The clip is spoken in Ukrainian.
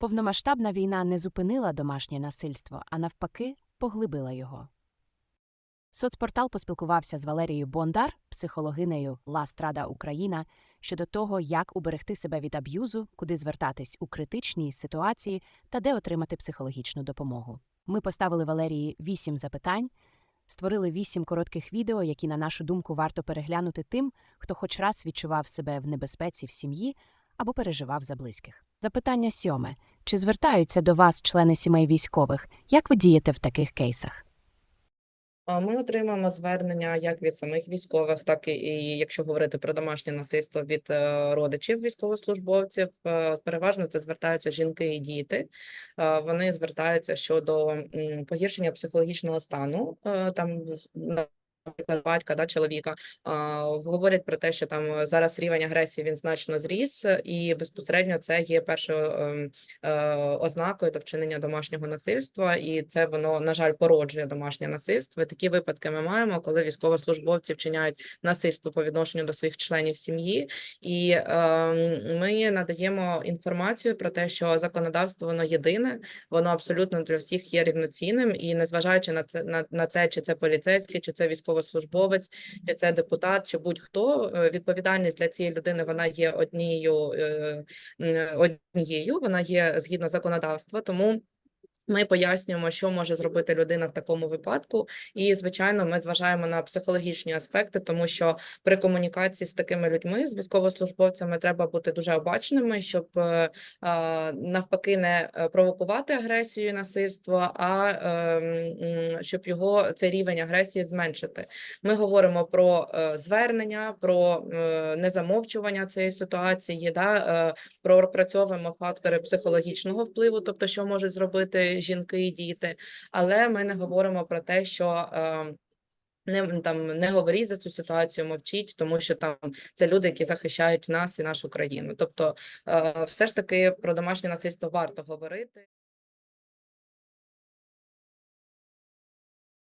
Повномасштабна війна не зупинила домашнє насильство, а навпаки, поглибила його. Соцпортал поспілкувався з Валерією Бондар, психологинею Ластрада Україна, щодо того, як уберегти себе від аб'юзу, куди звертатись у критичній ситуації та де отримати психологічну допомогу. Ми поставили Валерії вісім запитань, створили вісім коротких відео, які, на нашу думку, варто переглянути тим, хто хоч раз відчував себе в небезпеці в сім'ї або переживав за близьких. Запитання сьоме: чи звертаються до вас члени сімей військових? Як ви дієте в таких кейсах? Ми отримуємо звернення як від самих військових, так і, якщо говорити про домашнє насильство від е, родичів військовослужбовців. Е, Переважно це звертаються жінки і діти. Е, Вони звертаються щодо погіршення психологічного стану. Там наприклад, батька да, чоловіка говорять про те, що там зараз рівень агресії він значно зріс, і безпосередньо це є першою ем, е, ознакою та вчинення домашнього насильства, і це воно на жаль породжує домашнє насильство. Такі випадки ми маємо, коли військовослужбовці вчиняють насильство по відношенню до своїх членів сім'ї, і ем, ми надаємо інформацію про те, що законодавство воно єдине, воно абсолютно для всіх є рівноцінним, і незважаючи на це на, на те, чи це поліцейський, чи це військовослужбовець, чи це депутат, чи будь-хто е, відповідальність для цієї людини вона є однією е, однією, вона є згідно законодавства, тому. Ми пояснюємо, що може зробити людина в такому випадку, і звичайно, ми зважаємо на психологічні аспекти, тому що при комунікації з такими людьми, з військовослужбовцями, треба бути дуже обачними, щоб е, навпаки не е, провокувати агресію і насильство, а ем, щоб його цей рівень агресії зменшити. Ми говоримо про е, звернення, про незамовчування цієї ситуації, да, пропрацьовуємо фактори психологічного впливу, тобто що можуть зробити жінки і діти, але ми не говоримо про те, що. е, Не там не говоріть за цю ситуацію, мовчіть, тому що там це люди, які захищають нас і нашу країну. Тобто, е, все ж таки про домашнє насильство варто говорити.